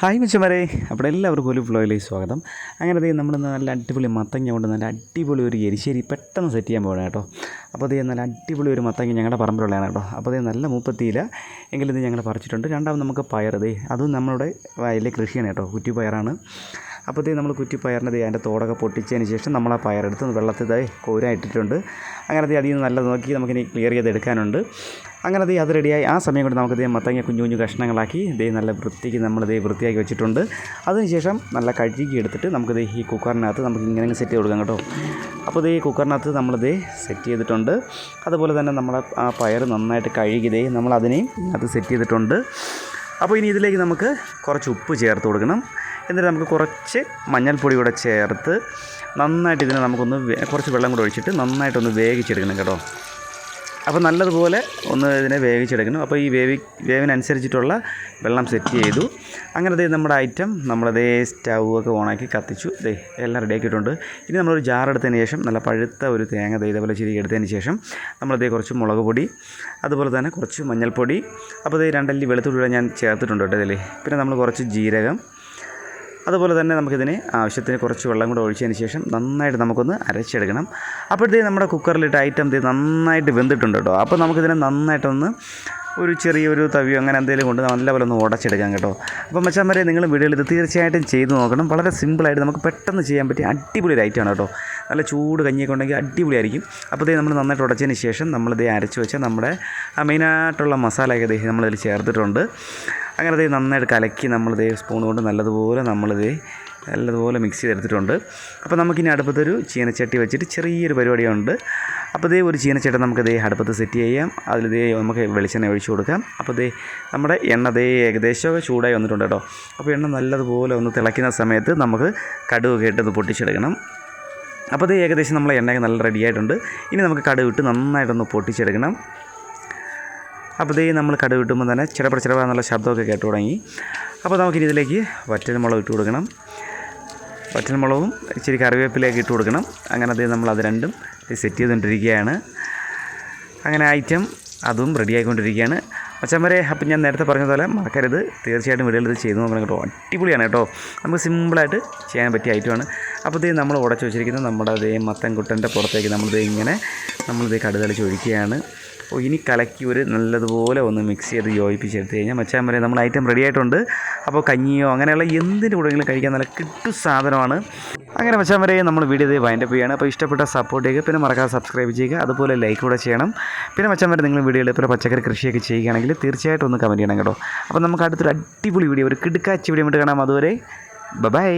Hi മിച്ചമാരെ അപ്പോൾ എല്ലാവർക്കും ഒരു ഫ്ലോയിലേക്ക് സ്വാഗതം. അങ്ങനെ ദേ നമ്മൾ നല്ല അടിപൊളി മത്തങ്ങ കൊണ്ട് നല്ല അടിപൊളി ഒരു എരിശ്ശേരി പെട്ടെന്ന് സെറ്റ് ചെയ്യാൻ പോകണം കേട്ടോ. അപ്പോൾ അതേ നല്ല അടിപൊളി ഒരു മത്തങ്ങ ഞങ്ങളുടെ പറമ്പിലുള്ളതാണ് കേട്ടോ. അപ്പോൾ അതേ നല്ല മൂപ്പത്തിയില്ല എങ്കിലും ഇത് ഞങ്ങൾ പറിച്ചിട്ടുണ്ട്. രണ്ടാമത് നമുക്ക് പയർ അതും നമ്മളുടെ വയലിലെ കൃഷിയാണ് കേട്ടോ. കുറ്റി പയറാണ്. ദേ നമ്മൾ കുറ്റി പയറിന് ദേ അതിന്റെ തോടൊക്കെ പൊട്ടിച്ചതിന് ശേഷം നമ്മൾ ആ പയറെടുത്ത് വെള്ളത്തിൽ കോരായിട്ടിട്ടുണ്ട്. അങ്ങനെ അതിൽ നിന്ന് നല്ല നോക്കി നമുക്കിനി ക്ലിയർ ചെയ്ത് എടുക്കാനുണ്ട് അങ്ങനെ ദേ അത് റെഡിയായി. ആ സമയം കൊണ്ട് നമുക്ക് ദേ മത്തങ്ങ കുഞ്ഞു കുഞ്ഞു കഷ്ണങ്ങളാക്കി ദേ നല്ല വൃത്തിക്ക് നമ്മൾ ദേ വൃത്തിയാക്കി വെച്ചിട്ടുണ്ട്. അതിനുശേഷം നല്ല കഴുകി എടുത്തിട്ട് നമുക്ക് ദേ ഈ കുക്കറിനകത്ത് നമുക്ക് ഇങ്ങനെ സെറ്റ് ചെയ്ത് കൊടുക്കാം കേട്ടോ. അപ്പോൾ ദേ കുക്കറിനകത്ത് നമ്മൾ ദേ സെറ്റ് ചെയ്തിട്ടുണ്ട്. അതുപോലെ തന്നെ നമ്മൾ ആ പയർ നന്നായിട്ട് കഴുകി ദേ നമ്മൾ അതിനെയും അത് സെറ്റ് ചെയ്തിട്ടുണ്ട്. അപ്പോൾ ഇനി ഇതിലേക്ക് നമുക്ക് കുറച്ച് ഉപ്പ് ചേർത്ത് കൊടുക്കണം. എന്നിട്ട് നമുക്ക് കുറച്ച് മഞ്ഞൾപ്പൊടി കൂടെ ചേർത്ത് നന്നായിട്ട് ഇതിനെ നമുക്കൊന്ന് കുറച്ച് വെള്ളം കൂടെ ഒഴിച്ചിട്ട് നന്നായിട്ടൊന്ന് വേവിച്ചെടുക്കണം കേട്ടോ. അപ്പോൾ നല്ലതുപോലെ ഒന്ന് ഇതിനെ വേവിച്ചെടുക്കണം. അപ്പോൾ ഈ വേവി വേവിനനുസരിച്ചിട്ടുള്ള വെള്ളം സെറ്റ് ചെയ്തു. അങ്ങനെ നമ്മുടെ ഐറ്റം നമ്മളതേ സ്റ്റൗ ഒക്കെ ഓണാക്കി കത്തിച്ചു. ദേ എല്ലാം റെഡിയാക്കിയിട്ടുണ്ട് ഇനി നമ്മളൊരു ജാർ എടുത്തതിന് ശേഷം നല്ല പഴുത്ത ഒരു തേങ്ങ ദേ ഇതേപോലെ ചിരി എടുത്തതിന് ശേഷം നമ്മളതേ കുറച്ച് മുളക് പൊടി അതുപോലെ തന്നെ കുറച്ച് മഞ്ഞൾപ്പൊടി. അപ്പോൾ ദേ രണ്ടല്ലി വെളുത്തുള്ളിയുടെ ഞാൻ ചേർത്തിട്ടുണ്ട് കേട്ടോ ഇതിൽ പിന്നെ നമ്മൾ കുറച്ച് ജീരകം അതുപോലെ തന്നെ നമുക്കിതിനെ ആവശ്യത്തിന് കുറച്ച് വെള്ളം കൂടെ ഒഴിച്ചതിന് ശേഷം നന്നായിട്ട് നമുക്കൊന്ന് അരച്ചെടുക്കണം. അപ്പോഴത്തേ നമ്മുടെ കുക്കറിലിട്ട് ഐറ്റം നന്നായിട്ട് വെന്തിട്ടുണ്ട് കേട്ടോ. അപ്പോൾ നമുക്കിതിനെ നന്നായിട്ടൊന്ന് ഒരു ചെറിയൊരു തവിയോ അങ്ങനെ എന്തെങ്കിലും കൊണ്ട് നല്ലപോലെ ഒന്ന് ഉടച്ചെടുക്കാം കേട്ടോ. മച്ചാൻ വരെ നിങ്ങൾ വീഡിയോയിൽ ഇത് തീർച്ചയായിട്ടും ചെയ്ത് നോക്കണം. വളരെ സിമ്പിളായിട്ട് നമുക്ക് പെട്ടെന്ന് ചെയ്യാൻ പറ്റിയ അടിപൊളി ഐറ്റമാണ് കേട്ടോ. നല്ല ചൂട് കഞ്ഞിയൊക്കെ ഉണ്ടെങ്കിൽ അടിപൊളിയായിരിക്കും. അപ്പോൾ നമ്മൾ നന്നായിട്ട് ഉടച്ചതിന് ശേഷം നമ്മളിത് അരച്ച് വെച്ച നമ്മുടെ മെയിനായിട്ടുള്ള മസാലയൊക്കെ ദേ നമ്മളിതിൽ ചേർത്തിട്ടുണ്ട്. അങ്ങനെ ദേ നന്നായിട്ട് കലക്കി നമ്മളിത് സ്പൂൺ കൊണ്ട് നല്ലതുപോലെ നമ്മളിത് നല്ലതുപോലെ മിക്സ് ചെയ്തെടുത്തിട്ടുണ്ട്. അപ്പോൾ നമുക്കിനി അടുപ്പത്തൊരു ചീനച്ചട്ടി വെച്ചിട്ട് ചെറിയൊരു പരിപാടിയുണ്ട്. അപ്പോൾ ഇതേ ഒരു ചീനച്ചട്ടി നമുക്ക് ഇതേ അടുപ്പത്ത് സെറ്റ് ചെയ്യാം. അതിൽ ദേ നമുക്ക് വെളിച്ചെണ്ണ ഒഴിച്ചു കൊടുക്കാം. അപ്പോൾ ഇതേ നമ്മുടെ എണ്ണ ദേ ഏകദേശമൊക്കെ ചൂടായി വന്നിട്ടുണ്ട് കേട്ടോ. അപ്പോൾ എണ്ണ നല്ലതുപോലെ ഒന്ന് തിളയ്ക്കുന്ന സമയത്ത് നമുക്ക് കടുവൊക്കെ ഇട്ടത് പൊട്ടിച്ചെടുക്കണം. അപ്പോൾ ഇത് ഏകദേശം നമ്മളെ എണ്ണയൊക്കെ നല്ല റെഡി ആയിട്ടുണ്ട്. ഇനി നമുക്ക് കടുവിട്ട് നന്നായിട്ടൊന്ന് പൊട്ടിച്ചെടുക്കണം. അപ്പോൾ ഇതേ നമ്മൾ കടുക് കിട്ടുമ്പോൾ തന്നെ ചിലപ്പോൾ ചിലപ്പോൾ എന്നുള്ള ശബ്ദമൊക്കെ കേട്ട് തുടങ്ങി. അപ്പോൾ നമുക്കിനി ഇതിലേക്ക് വറ്റൽമുളക് ഇട്ട് കൊടുക്കണം. വറ്റൽമുളകും ഇച്ചിരി കറിവേപ്പിലേക്ക് ഇട്ട് കൊടുക്കണം. അങ്ങനെ അതേ നമ്മൾ അത് രണ്ടും സെറ്റ് ചെയ്തുകൊണ്ടിരിക്കുകയാണ്. അങ്ങനെ ഐറ്റം അതും റെഡി ആയിക്കൊണ്ടിരിക്കുകയാണ്. വരെ അപ്പം ഞാൻ നേരത്തെ പറഞ്ഞ പോലെ മറക്കരുത്. തീർച്ചയായിട്ടും വീടുകളിൽ ഇത് ചെയ്ത് നോക്കണം കേട്ടോ. അടിപൊളിയാണ് കേട്ടോ. നമുക്ക് സിമ്പിളായിട്ട് ചെയ്യാൻ പറ്റിയ ഐറ്റമാണ് അപ്പോൾ ഇത് നമ്മൾ ഉടച്ച് വെച്ചിരിക്കുന്നത് നമ്മുടെ അതേ മത്തൻകുട്ടന്റെ പുറത്തേക്ക് നമ്മളിത് ഇങ്ങനെ നമ്മളിത് കടുതളിച്ച് ഒഴിക്കുകയാണ്. അപ്പോൾ ഇനി കലക്കി ഒരു നല്ലതുപോലെ ഒന്ന് മിക്സ് ചെയ്ത് യോജിപ്പിച്ചെടുത്ത് കഴിഞ്ഞാൽ മച്ചാൻ വരെ നമ്മൾ ഐറ്റം റെഡി ആയിട്ടുണ്ട്. അപ്പോൾ കഞ്ഞിയോ അങ്ങനെയുള്ള എന്തിന്റെ കൂടെയെങ്കിലും കഴിക്കാൻ നല്ല കിട്ടു സാധനമാണ്. അങ്ങനെ വെച്ചാൽ വരെ നമ്മൾ വീഡിയോ ഇത് വൈൻഡപ്പ് ചെയ്യാണ് അപ്പോൾ ഇഷ്ടപ്പെട്ട സപ്പോർട്ട് ചെയ്യുക. പിന്നെ മറക്കാതെ സബ്സ്ക്രൈബ് ചെയ്യുക. അതുപോലെ ലൈക്ക് കൂടെ ചെയ്യണം. പിന്നെ വെച്ചാൽ വരെ നിങ്ങൾ വീഡിയോയിൽ ഇപ്പോൾ പച്ചക്കറി കൃഷിയൊക്കെ ചെയ്യുകയാണെങ്കിൽ തീർച്ചയായിട്ടും ഒന്ന് കമന്റ് ചെയ്യണം കേട്ടോ. അപ്പോൾ നമുക്ക് അടുത്തൊരു അടിപൊളി വീഡിയോ ഒരു കിടുക്കാച്ചി വീഡിയോ ഇട്ട് കാണാം. അതുവരെ ബൈ